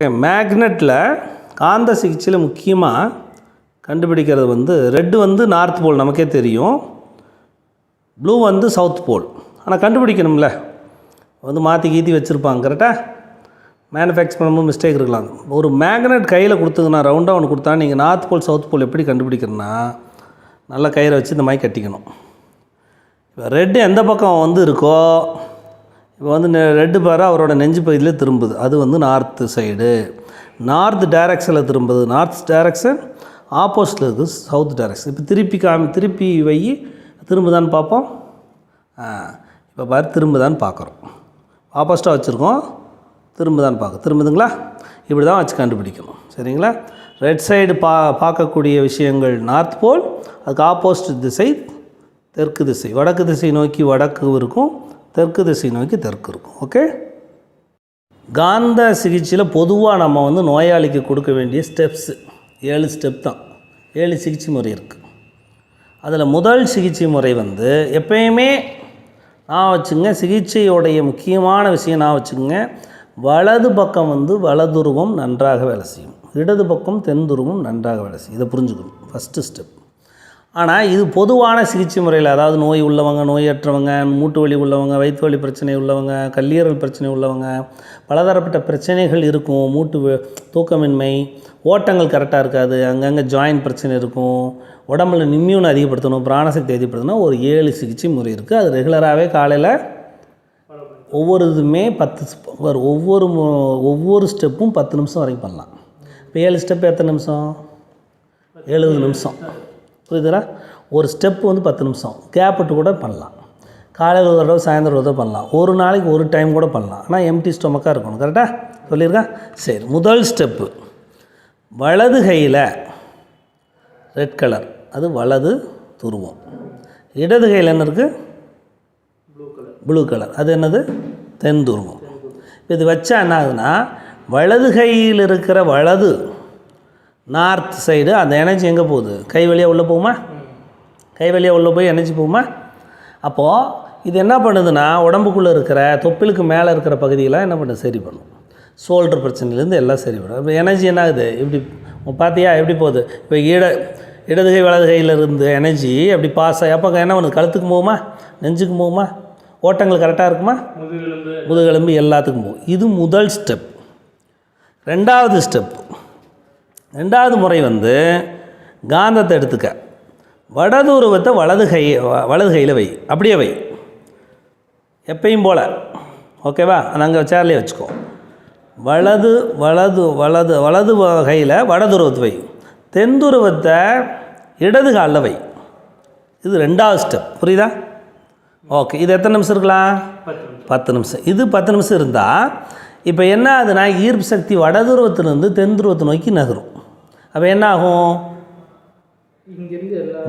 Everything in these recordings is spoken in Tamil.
மேக்னெட்டில் காந்த சிகிச்சையில் முக்கியமாக கண்டுபிடிக்கிறது வந்து ரெட்டு வந்து நார்த் போல் நமக்கே தெரியும் ப்ளூ வந்து சவுத் போல் ஆனால் கண்டுபிடிக்கணும்ல. வந்து மாற்றி கீத்தி வச்சுருப்பாங்க கரெக்டாக மேனுஃபேக்சர் பண்ணும்போது மிஸ்டேக் இருக்கலாம். ஒரு மேக்னெட் கையில் கொடுத்ததுன்னா ரவுண்டாக ஒன்று கொடுத்தா நீங்கள் நார்த் போல் சவுத் போல் எப்படி கண்டுபிடிக்கிறேன்னா நல்லா கயிறை வச்சு இந்த மாதிரி கட்டிக்கணும். இப்போ ரெட்டு எந்த பக்கம் வந்து இருக்கோ இப்போ வந்து ரெட்டு பாரு அவரோட நெஞ்சு பகுதியில் திரும்புது. அது வந்து நார்த்து சைடு நார்த் டைரக்ஷனில் திரும்புது. நார்த் டைரக்ஷன் ஆப்போசிட்டில் இருக்குது சவுத் டைரக்ஷன் இப்போ திருப்பி காமி திருப்பி வை திரும்புதான்னு பார்ப்போம். இப்போ பாரு திரும்புதான்னு பார்க்குறோம். ஆப்போசிட்டாக வச்சுருக்கோம். திரும்புதான்னு பார்க்க திரும்புதுங்களா? இப்படி தான் வச்சு கண்டுபிடிக்கணும். சரிங்களா? ரெட் சைடு பா பார்க்கக்கூடிய விஷயங்கள் நார்த் போல் அதுக்கு ஆப்போசிட் திசை தெற்கு திசை. வடக்கு திசை நோக்கி வடக்கு இருக்கும். தெற்கு திசை நோக்கி தெற்கு இருக்கும். ஓகே காந்த சிகிச்சையில் பொதுவாக நம்ம வந்து நோயாளிக்கு கொடுக்க வேண்டிய ஸ்டெப்ஸு ஏழு ஸ்டெப் தான். ஏழு சிகிச்சை முறை இருக்குது அதில் முதல் சிகிச்சை முறை வந்து எப்பயுமே நான் வச்சுங்க சிகிச்சையோடைய முக்கியமான விஷயம் நான் வச்சுங்க வலது பக்கம் வந்து வலதுருவம் நன்றாக வேலை செய்யும். இடது பக்கம் தென் துருவம் நன்றாக வேலை செய்யும். இதை புரிஞ்சுக்கணும். ஃபஸ்ட்டு ஸ்டெப் ஆனால் இது பொதுவான சிகிச்சை முறையில் அதாவது நோய் உள்ளவங்க நோயற்றவங்க மூட்டு வலி உள்ளவங்க வயிற்று வலி பிரச்சனை உள்ளவங்க கல்லீரல் பிரச்சனை உள்ளவங்க பலதரப்பட்ட பிரச்சனைகள் இருக்கும். மூட்டு தூக்கமின்மை ஓட்டங்கள் கரெக்டாக இருக்காது. அங்கங்கே ஜாயின் பிரச்சனை இருக்கும். உடம்புல இம்யூன் அதிகப்படுத்தணும் பிராணசக்தி அதிகப்படுத்தணும் ஒரு ஏழு சிகிச்சை முறை இருக்குது அது ரெகுலராகவே காலையில் ஒவ்வொரு இதுவுமே பத்து ஒவ்வொரு மு- ஒவ்வொரு ஸ்டெப்பும் பத்து நிமிஷம் வரைக்கும் பண்ணலாம். இப்போ ஏழு ஸ்டெப் எத்தனை நிமிஷம்? எழுபது நிமிஷம். புரியுதுங்களா ஒரு ஸ்டெப் வந்து பத்து நிமிஷம். கேப் விட்டு கூட பண்ணலாம். காலையில் ஒரு தடவை சாயந்தரம் ஒரு தடவை பண்ணலாம். ஒரு நாளைக்கு ஒரு டைம் கூட பண்ணலாம். ஆனால் எம்டி ஸ்டொமக்காக இருக்கணும். கரெக்டாக சொல்லியிருக்கேன் சரி முதல் ஸ்டெப்பு வலது கையில் ரெட் கலர் அது வலது துருவம். இடது கையில் என்ன இருக்குது ப்ளூ கலர் அது என்னது? தென் துருவம். இது வச்சா என்ன ஆகுதுன்னா வலது கையில் இருக்கிற வலது நார்த் சைடு அந்த எனர்ஜி எங்கே போகுது? கை வழியாக உள்ளே போகுமா? கை வழியாக உள்ளே போய் எனர்ஜி போகுமா? அப்போது இது என்ன பண்ணுதுன்னா உடம்புக்குள்ளே இருக்கிற தொப்பிலுக்கு மேலே இருக்கிற பகுதியெல்லாம் என்ன பண்ணுது? சரி பண்ணும். ஷோல்டர் பிரச்சனையிலேருந்து எல்லாம் சரி பண்ணும். இப்போ எனர்ஜி என்ன ஆகுது? இப்படி பார்த்தியா எப்படி போகுது? இப்போ இட இடது கை வலது கையில் இருந்து எனர்ஜி அப்படி பாஸ் ஆகி அப்போ என்ன பண்ணுது? கழுத்துக்கு போகுமா? நெஞ்சுக்கு போகுமா? ஓட்டங்கள் கரெக்டாக இருக்குமா? முதுகெலும்பு எல்லாத்துக்கும் போகும். இது முதல் ஸ்டெப் ரெண்டாவது ஸ்டெப் ரெண்டாவது முறை வந்து காந்தத்தை எடுத்துக்க. வடதுருவத்தை வலது கை வலது கையில் வை. அப்படியே வை. எப்பயும் போல். ஓகேவா நாங்கள் சேர்லேயே வச்சுக்கோ. வலது வலது வலது வலது வ- கையில் வடதுருவத்தை வை. தென்துருவத்தை இடது காலில் வை. இது ரெண்டாவது ஸ்டெப் புரியுதா? ஓகே இது எத்தனை நிமிஷம் இருக்கலாம்? பத்து நிமிஷம். இது பத்து நிமிஷம் இருந்தால் இப்போ என்ன ஆகுதுன்னா ஈர்ப்பு சக்தி வடதுருவத்திலிருந்து தென் துருவத்தை நோக்கி நகரும். அப்போ என்ன ஆகும்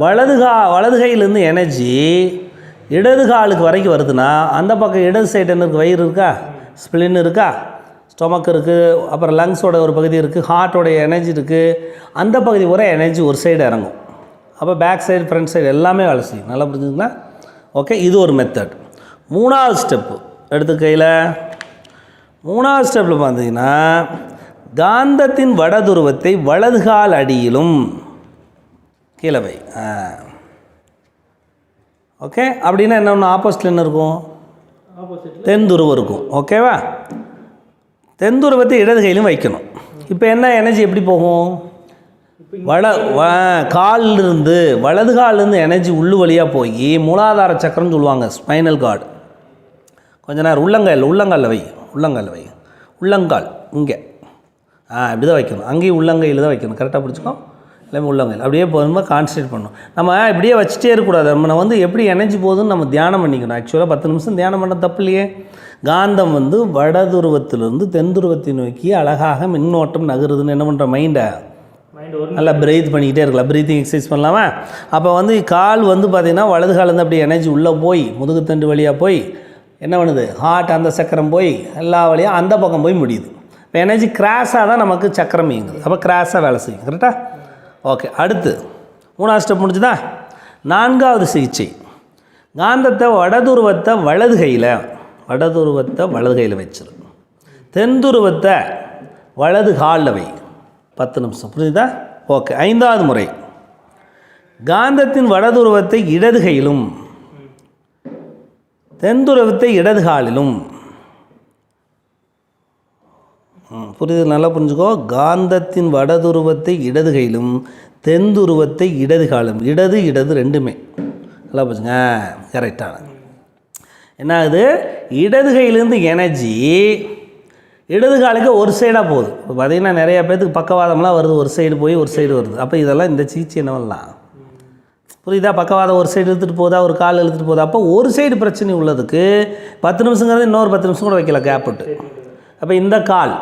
வலது கா வலது கையிலேருந்து எனர்ஜி இடது காலுக்கு வரைக்கும் வருதுன்னா அந்த பக்கம் இடது சைடு என்ன இருக்குது வயிறு இருக்கா? ஸ்பிளின் இருக்கா? ஸ்டொமக் இருக்குது அப்புறம் லங்ஸோட ஒரு பகுதி இருக்குது ஹார்ட்டோடைய எனர்ஜி இருக்குது அந்த பகுதி வரை எனர்ஜி ஒரு சைடு இறங்கும். அப்போ பேக் சைடு ஃப்ரண்ட் சைடு எல்லாமே வேலை செய்யும். நல்லா புரிஞ்சுங்களா ஓகே இது ஒரு மெத்தட் மூணாவது ஸ்டெப்பு எடுத்து கையில். மூணாவது ஸ்டெப்பில் பார்த்தீங்கன்னா காந்தத்தின் வடதுருவத்தை வலதுகால் அடியிலும். கீழே வை ஆ. ஓகே? அப்படின்னா என்ன ஒன்று ஆப்போசிட்டில் என்ன இருக்கும்? தென் துருவம் இருக்கும். ஓகேவா? தென் துருவத்தை இடது கையிலும் வைக்கணும். இப்போ என்ன? எனர்ஜி எப்படி போகும்? வட காலிலிருந்து வலது காலிலிருந்து எனர்ஜி உள்ளு வழியாக போய் மூலாதார சக்கரம்னு சொல்லுவாங்க ஸ்பைனல் கார்டு. கொஞ்ச நேரம் உள்ளங்கால் உள்ளங்காலில் வை உள்ளங்காலில் வை. உள்ளங்கால் இங்கே. இப்படி தான் வைக்கணும். அங்கேயும் உள்ளங்கையில் தான் வைக்கணும். கரெக்டாக பிடிச்சிக்கோ எல்லாமே உள்ளங்கையில். அப்படியே போகும்போது கான்சன்ட்ரேட் பண்ணணும். நம்ம இப்படியே வச்சுட்டே இருக்கக்கூடாது. நம்ம வந்து எப்படி எனர்ஜி போகுதுன்னு நம்ம தியானம் பண்ணிக்கணும். ஆக்சுவலாக பத்து நிமிஷம் தியானம் பண்ண தப்பு இல்லையே. காந்தம் வந்து வடதுருவத்திலிருந்து தென் துருவத்தை நோக்கி அழகாக மின்னோட்டம் நகருதுன்னு என்ன பண்ணுற மைண்டை நல்லா பிரீத் பண்ணிக்கிட்டே இருக்கலாம். ப்ரீத்திங் எக்ஸசைஸ் பண்ணலாமா? அப்போ வந்து கால் வந்து பார்த்திங்கன்னா வலது கால் வந்து அப்படியே எனர்ஜி உள்ளே போய் முதுகுத்தண்டு வழியாக போய் என்ன பண்ணுது? ஹார்ட் அந்த சக்கரம் போய் எல்லா வழியாக அந்த பக்கம் போய் முடியுது. இப்போ எனர்ஜி கிராஸாக தான் நமக்கு சக்கரம் இயங்குது. அப்போ கிராஸாக வேலை செய்யும். கரெக்டாக ஓகே அடுத்து. மூணாவது ஸ்டெப் முடிஞ்சுதா? நான்காவது சிகிச்சை. காந்தத்தை வடதுருவத்தை வலது கையில் வடதுருவத்தை வலது கையில் வச்சிரு. தென்துருவத்தை வலது காலில் வை. பத்து நிமிஷம். புரிஞ்சுதா? ஓகே ஐந்தாவது முறை. காந்தத்தின் வடதுருவத்தை இடது கையிலும் தென்துருவத்தை இடது காலிலும். புரியுது? நல்லா புரிஞ்சுக்கோ. காந்தத்தின் வடதுருவத்தை இடது கையிலும் தென்துருவத்தை இடது காலும். இடது இடது ரெண்டுமே. நல்லா புரிஞ்சுங்க? கரெக்டான. என்ன ஆகுது இடது கையிலேருந்து எனர்ஜி இடது காலுக்கு ஒரு சைடாக போகுது. இப்போ பார்த்தீங்கன்னா நிறைய பேர்த்துக்கு பக்கவாதம்லாம் வருது. ஒரு சைடு போய் ஒரு சைடு வருது. அப்போ இதெல்லாம் இந்த சீச்சி என்ன பண்ணலாம் புரியுதா? பக்கவாதம் ஒரு சைடு இழுத்துட்டு போதா? ஒரு கால் இழுத்துட்டு போதா? அப்போ ஒரு சைடு பிரச்சனை உள்ளதுக்கு பத்து நிமிஷங்கிறது இன்னொரு பத்து நிமிஷம் கூட வைக்கல கேப் விட்டு. அப்போ இந்த கால்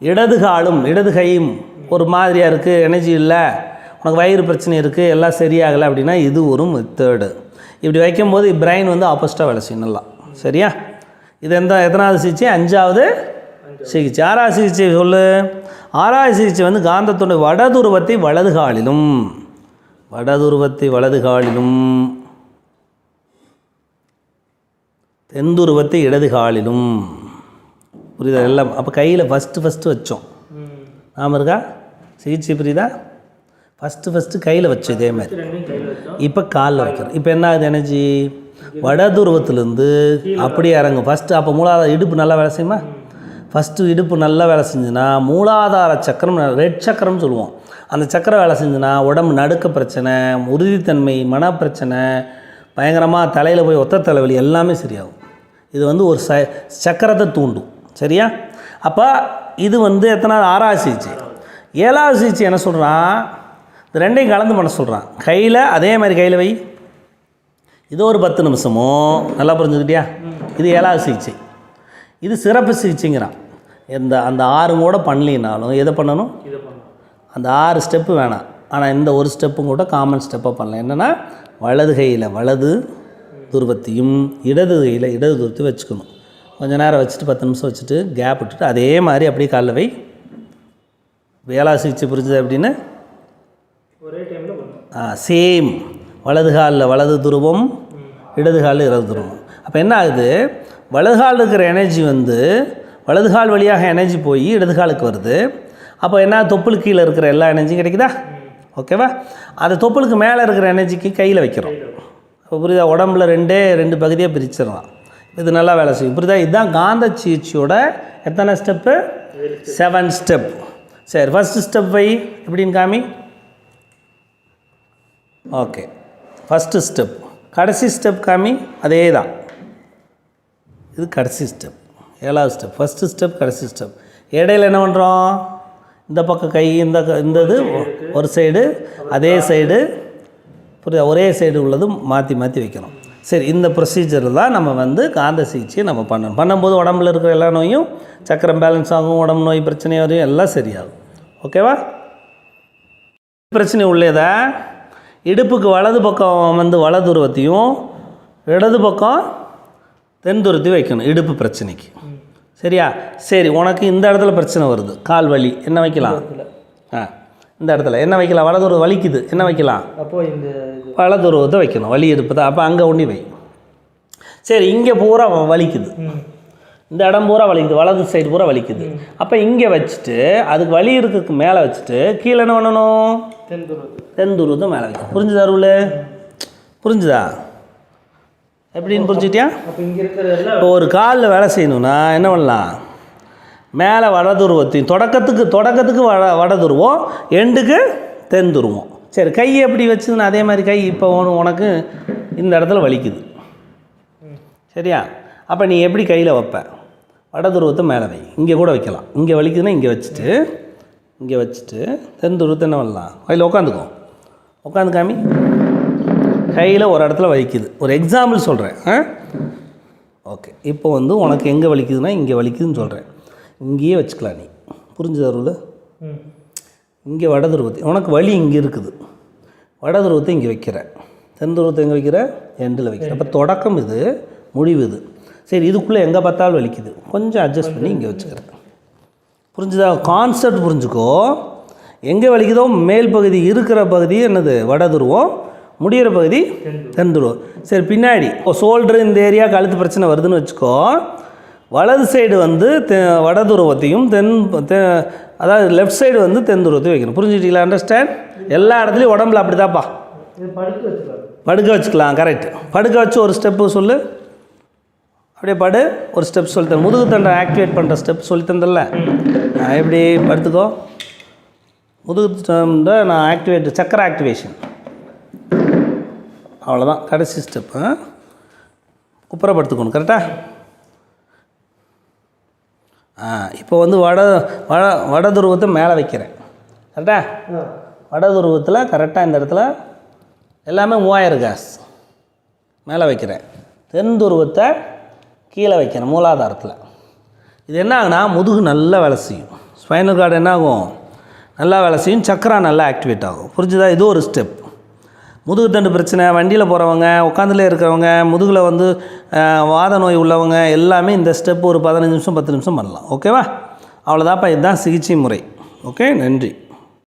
இடது காலும் இடது கையும் ஒரு மாதிரியாக இருக்குது எனர்ஜி இல்லை உனக்கு வயிறு பிரச்சனை இருக்குது எல்லாம் சரியாகலை அப்படின்னா இது ஒரு மெத்தேர்டு இப்படி வைக்கும்போது பிரெயின் வந்து ஆப்போசிட்டாக வேலை செய்யும் நல்லா சரியா? இது எந்த எத்தனாவது சிகிச்சை? அஞ்சாவது சிகிச்சை. ஆறாவது சிகிச்சை சொல்லு. ஆறாவது சிகிச்சை வந்து காந்தத்துடைய வடதுருவத்தை வலது காலிலும். வடதுருவத்தை வலது காலிலும். தென்துருவத்தை இடது காலிலும். புரியுதா? எல்லாம் அப்போ கையில் ஃபஸ்ட்டு ஃபஸ்ட்டு வச்சோம். நாம இருக்கா? சிகிச்சை புரியுதா? ஃபஸ்ட்டு ஃபஸ்ட்டு கையில் வச்சோம் இதே மாதிரி. இப்போ காலில் வைக்கிறோம். இப்போ என்ன ஆகுது எனர்ஜி? வடதுருவத்துலேருந்து அப்படியே இறங்கும். ஃபஸ்ட்டு அப்போ மூலாதார இடுப்பு நல்லா வேலை செய்யுமா? ஃபஸ்ட்டு இடுப்பு நல்லா வேலை செஞ்சுன்னா மூலாதார சக்கரம் ரெட் சக்கரம்னு சொல்லுவோம். அந்த சக்கரம் வேலை செஞ்சுன்னா உடம்பு நடுக்க பிரச்சனை உறுதித்தன்மை மனப்பிரச்சனை பயங்கரமாக தலையில் போய் ஒத்த தலைவலி எல்லாமே சரியாகும். இது வந்து ஒரு ச சக்கரத்தை தூண்டும். சரியா? அப்போ இது வந்து எத்தனாவது? ஆறாவது சிகிச்சை ஏழாவது சிகிச்சை என்ன சொல்கிறான் இது ரெண்டையும் கலந்து பண்ண சொல்கிறான் கையில் அதே மாதிரி கையில் வை. இது ஒரு பத்து நிமிஷமோ? நல்லா புரிஞ்சுக்கிட்டியா? இது ஏழாவது சிகிச்சை இது சிறப்பு சிகிச்சைங்கிறான் இந்த அந்த ஆறு கூட பண்ணலினாலும் எதை பண்ணணும்? அந்த ஆறு ஸ்டெப்பு வேணாம். ஆனால் இந்த ஒரு ஸ்டெப்பும் கூட காமன் ஸ்டெப்பாக பண்ணலாம். என்னென்னா வலது கையில் வலது துருவத்தையும் இடது கையில் இடது துருவத்தையும் வச்சுக்கணும். கொஞ்ச நேரம் வச்சுட்டு பத்து நிமிஷம் வச்சுட்டு கேப் விட்டுட்டு அதே மாதிரி அப்படியே காலில் வை. வேளா சிகிச்சை புரிஞ்சுது அப்படின்னு? ஒரே டைமில் பண்ணோம் சேம் வலது காலில் வலது துருவம் இடது காலில் இடது துருவம். அப்போ என்ன ஆகுது? வலது காலில் இருக்கிற எனர்ஜி வந்து வலது கால் வழியாக எனர்ஜி போய் இடது காலுக்கு வருது. அப்போ என்ன? தொப்புள் கீழே இருக்கிற எல்லா எனர்ஜியும் கிடைக்குதா? ஓகேவா அந்த தொப்புளுக்கு மேலே இருக்கிற எனர்ஜிக்கு கையில் வைக்கிறோம். இப்போ புரியுதா? உடம்புல ரெண்டே ரெண்டு பகுதியாக பிரிச்சிடலாம். இது நல்லா வேலை செய்யும். புரியுதா? இதுதான் காந்த சிகிச்சையோட எத்தனை ஸ்டெப்பு செவன் ஸ்டெப் சரி ஃபஸ்ட்டு ஸ்டெப் வை எப்படின்னு காமி? ஓகே ஃபஸ்ட்டு ஸ்டெப் கடைசி ஸ்டெப் காமி? அதே தான் இது கடைசி ஸ்டெப் ஏழாவது ஸ்டெப் ஃபஸ்ட்டு ஸ்டெப் கடைசி ஸ்டெப் இடையில என்ன பண்ணுறோம் இந்த பக்கம் கை இந்த இந்த இது ஒ- ஒரு சைடு அதே சைடு புரியுதா? ஒரே சைடு உள்ளதும் மாற்றி மாற்றி வைக்கணும். சரி இந்த ப்ரொசீஜர் தான் நம்ம வந்து காந்த சிகிச்சையை நம்ம பண்ணணும். பண்ணும்போது உடம்புல இருக்கிற எல்லா நோயும் சக்கரம் பேலன்ஸ் ஆகும் உடம்பு நோய் பிரச்சனை வரையும் எல்லாம் சரியாகும். ஓகேவா பிரச்சனை உள்ளதா இடுப்புக்கு வலது பக்கம் வந்து வலதுருவத்தையும் இடது பக்கம் தென்துருத்தையும் வைக்கணும் இடுப்பு பிரச்சனைக்கு. சரியா? சரி உனக்கு இந்த இடத்துல பிரச்சனை வருது. கால் வலி என்ன வைக்கலாம்? ஆ இந்த இடத்துல. என்ன வைக்கலாம்? வலதுருவம் வலிக்குது என்ன வைக்கலாம்? அப்போ இந்த வலதுருவத்தை வைக்கணும் வலி இருப்பதா அப்போ அங்கே ஒண்டி வை சரி இங்கே பூரா வலிக்குது இந்த இடம் பூரா வலிக்குது வலது சைடு பூரா வலிக்குது அப்போ இங்கே வச்சுட்டு அதுக்கு வலி இருக்கிறதுக்கு மேலே வச்சுட்டு கீழே என்ன பண்ணணும் தென்துருவத்தை மேலே வைக்கணும் புரிஞ்சுதா அருள் புரிஞ்சுதா எப்படின்னு புரிஞ்சுட்டியா இப்போ ஒரு காலில் வேலை செய்யணும்னா என்ன பண்ணலாம் மேலே வடதுருவத்தையும் தொடக்கத்துக்கு தொடக்கத்துக்கு வட வடதுருவம் எண்டுக்கு தென்துருவம் சரி கை எப்படி வச்சுன்னு அதே மாதிரி கை இப்போ உனக்கு இந்த இடத்துல வலிக்குது. சரியா? அப்போ நீ எப்படி கையில் வைப்ப? வட துருவத்தை மேலே வை. இங்கே கூட வைக்கலாம். இங்கே வலிக்குதுன்னா இங்கே வச்சுட்டு இங்கே வச்சுட்டு தென் துருவத்தை என்ன பண்ணலாம்? கையில் உட்காந்துக்கோ உட்காந்து காமி கையில் ஒரு இடத்துல வலிக்குது. ஒரு எக்ஸாம்பிள் சொல்கிறேன் ஆ? ஓகே. இப்போ வந்து உனக்கு எங்கே வலிக்குதுன்னா இங்கே வலிக்குதுன்னு சொல்கிறேன் இங்கேயே வச்சுக்கலாம் நீ. புரிஞ்சுது அருள் இங்கே இங்கே வடதுருவத்தை உனக்கு வலி இங்கே இருக்குது. வடதுருவத்தை இங்கே வைக்கிற. தென்துருவத்தை எங்கே வைக்கிற? எண்டில் வைக்கிற. அப்போ தொடக்கம் இது முடிவு இது. சரி இதுக்குள்ளே எங்கே பார்த்தாலும் வலிக்குது. கொஞ்சம் அட்ஜஸ்ட் பண்ணி இங்கே வச்சுக்கிறேன் புரிஞ்சுதா? கான்செப்ட் புரிஞ்சுக்கோ. எங்கே வலிக்குதோ மேல் பகுதி இருக்கிற பகுதி என்னது? வடதுருவம் முடிகிற பகுதி தென் துருவம். சரி பின்னாடி. இப்போ ஷோல்டர் இந்த ஏரியா கழுத்து பிரச்சனை வருதுன்னு வச்சுக்கோ. வலது சைடு வந்து தெ வட துருவத்தையும் தென் தெ அதாவது லெஃப்ட் சைடு வந்து தென் துருவத்தையும் வைக்கணும். புரிஞ்சுக்கிட்டீங்களா? அண்டர்ஸ்டாண்ட் எல்லா இடத்துலையும் உடம்புல அப்படி தான்ப்பா படுக்க வச்சுக்கலாம். படுக்க வச்சுக்கலாம் கரெக்ட் படுக்க வச்சு ஒரு ஸ்டெப்பு சொல்லு. அப்படியே படு ஒரு ஸ்டெப் சொல்லித்தேன் முதுகு தண்டை ஆக்டிவேட் பண்ணுற ஸ்டெப் சொல்லி தந்தல நான் எப்படி படுத்துக்கோ. முதுகு தண்டை நான் ஆக்டிவேட் சக்கர ஆக்டிவேஷன் அவ்வளோதான் கடைசி ஸ்டெப்பு குப்புற படுத்துக்கணும் கரெக்டாக இப்போ வந்து வட வட வட துருவத்தை மேலே வைக்கிறேன். கரெக்டா? வட துருவத்தில் கரெக்டாக இந்த இடத்துல எல்லாமே மூவாயிரம் கேஸ் மேலே வைக்கிறேன். தென் துருவத்தை கீழே வைக்கிறேன் மூலாதாரத்தில். இது என்ன ஆகுனா முதுகு நல்லா வேலை செய்யும். ஸ்பைனல் கார்டு என்ன ஆகும்? நல்லா வேலை செய்யும் சக்கரா நல்லா ஆக்டிவேட் ஆகும். புரிஞ்சுதா? இது ஒரு ஸ்டெப் முதுகு தண்டு பிரச்சனை வண்டியில் போகிறவங்க உட்காந்துல இருக்கிறவங்க முதுகில் வந்து வாத நோய் உள்ளவங்க எல்லாமே இந்த ஸ்டெப் ஒரு பதினஞ்சு நிமிஷம் பத்து நிமிஷம் பண்ணலாம். ஓகேவா அவ்வளோதாப்பா இதுதான் சிகிச்சை முறை. ஓகே நன்றி.